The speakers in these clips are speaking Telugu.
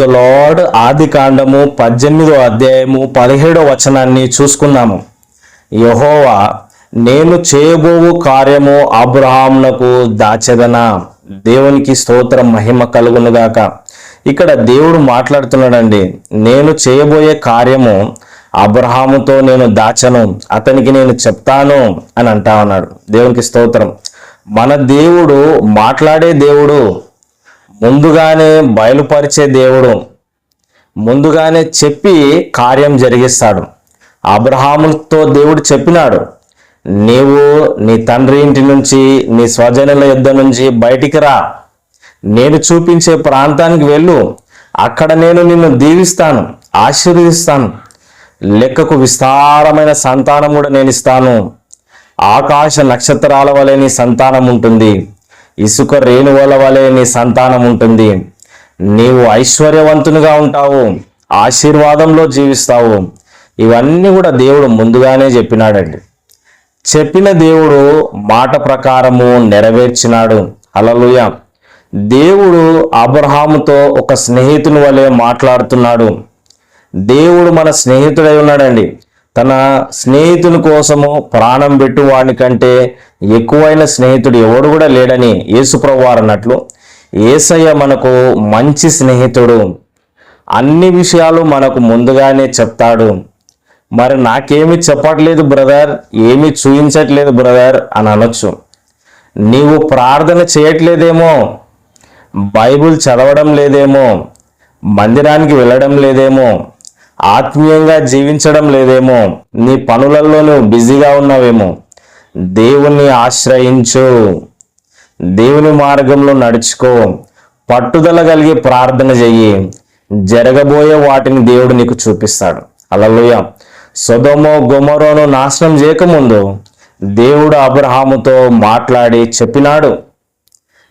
లార్డ్ ఆది కాండము పద్దెనిమిదో అధ్యాయము పదిహేడో వచనాన్ని చూసుకున్నాము. యహోవా నేను చేయబోవు కార్యము అబ్రహామునకు దాచెదనా? దేవునికి స్తోత్రం మహిమ కలుగునుగాక ఇక్కడ దేవుడు మాట్లాడుతున్నాడండి నేను చేయబోయే కార్యము అబ్రహాముతో నేను దాచను అతనికి నేను చెప్తాను అని అంటా ఉన్నాడు. దేవునికి స్తోత్రం. మన దేవుడు మాట్లాడే దేవుడు ముందుగానే బయలుపరిచే దేవుడు ముందుగానే చెప్పి కార్యం జరిగిస్తాడు. అబ్రహాముతో దేవుడు చెప్పినాడు నీవు నీ తండ్రి ఇంటి నుంచి నీ స్వజనుల యుద్ధ నుంచి బయటికి రా. నేను చూపించే ప్రాంతానికి వెళ్ళు. అక్కడ నేను నిన్ను దీవిస్తాను ఆశీర్వదిస్తాను. లెక్కకు విస్తారమైన సంతానం కూడా నేను ఇస్తాను. ఆకాశ నక్షత్రాల వలె నీ సంతానం ఉంటుంది. ఇసుక రేణువుల వలె నీ సంతానం ఉంటుంది. నీవు ఐశ్వర్యవంతునిగా ఉంటావు. ఆశీర్వాదంలో జీవిస్తావు. ఇవన్నీ కూడా దేవుడు ముందుగానే చెప్పినాడండి. చెప్పిన దేవుడు మాట ప్రకారము నెరవేర్చినాడు. అలలుయ దేవుడు అబ్రహాముతో ఒక స్నేహితుని వలె మాట్లాడుతున్నాడు. దేవుడు మన స్నేహితుడై ఉన్నాడండి. తన స్నేహితుని కోసము ప్రాణం పెట్టువాడి కంటే ఎక్కువైన స్నేహితుడు ఎవడు కూడా లేడని యేసుప్రవ్వారు అన్నట్లు ఏసయ్య మనకు మంచి స్నేహితుడు. అన్ని విషయాలు మనకు ముందుగానే చెప్తాడు. మరి నాకేమి చెప్పట్లేదు బ్రదర్ ఏమి చూపించట్లేదు బ్రదర్ అని అనొచ్చు. నీవు ప్రార్థన చేయట్లేదేమో బైబిల్ చదవడం లేదేమో మందిరానికి వెళ్ళడం లేదేమో ఆత్మీయంగా జీవించడం లేదేమో నీ పనులలో నువ్వు బిజీగా ఉన్నావేమో దేవుణ్ణి ఆశ్రయించు. దేవుని మార్గంలో నడుచుకో. పట్టుదల కలిగి ప్రార్థన చెయ్యి. జరగబోయే వాటిని దేవుడు నీకు చూపిస్తాడు. అలలోయ సొదమో గుమరోను నాశనం చేయకముందు దేవుడు అబ్రహాముతో మాట్లాడి చెప్పినాడు.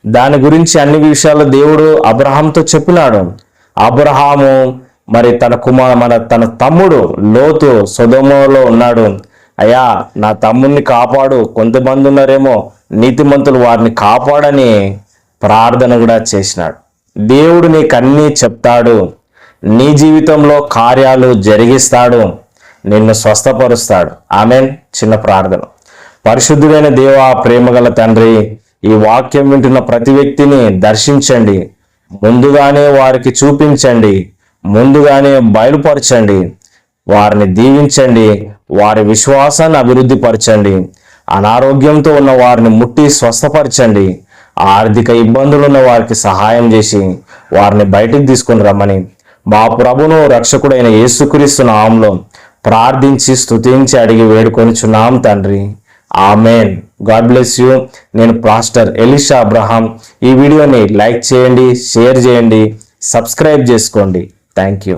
దాని గురించి అన్ని విషయాలు దేవుడు అబ్రహాంతో చెప్పినాడు. అబ్రహాము మరి తన కుమార్ మన తన తమ్ముడు లోతు సుధమలో ఉన్నాడు. అయ్యా నా తమ్ముడిని కాపాడు. కొంతమంది ఉన్నారేమో నీతిమంతులు వారిని కాపాడని ప్రార్థన కూడా చేసినాడు. దేవుడు నీకన్నీ చెప్తాడు. నీ జీవితంలో కార్యాలు జరిగిస్తాడు. నిన్ను స్వస్థపరుస్తాడు. ఆమెన్. చిన్న ప్రార్థన. పరిశుద్ధుడైన దేవ ప్రేమగల తండ్రి ఈ వాక్యం వింటున్న ప్రతి వ్యక్తిని దర్శించండి. ముందుగానే వారికి చూపించండి. ముందుగానే బయలుపరచండి. వారిని దీవించండి. వారి విశ్వాసాన్ని అభివృద్ధి పరచండి. అనారోగ్యంతో ఉన్న వారిని ముట్టి స్వస్థపరచండి. ఆర్థిక ఇబ్బందులు ఉన్న వారికి సహాయం చేసి వారిని బయటికి తీసుకుని రమ్మని. మా ప్రభును రక్షకుడైన యేసుక్రీస్తు నామంలో ప్రార్థించి స్తుతించి అడిగి వేడుకొనిచున్నాం తండ్రి. ఆమెన్. God bless you. నేను పాస్టర్ ఎలిషా అబ్రహాం. ఈ వీడియోని లైక్ చేయండి షేర్ చేయండి సబ్స్క్రైబ్ చేసుకోండి. Thank you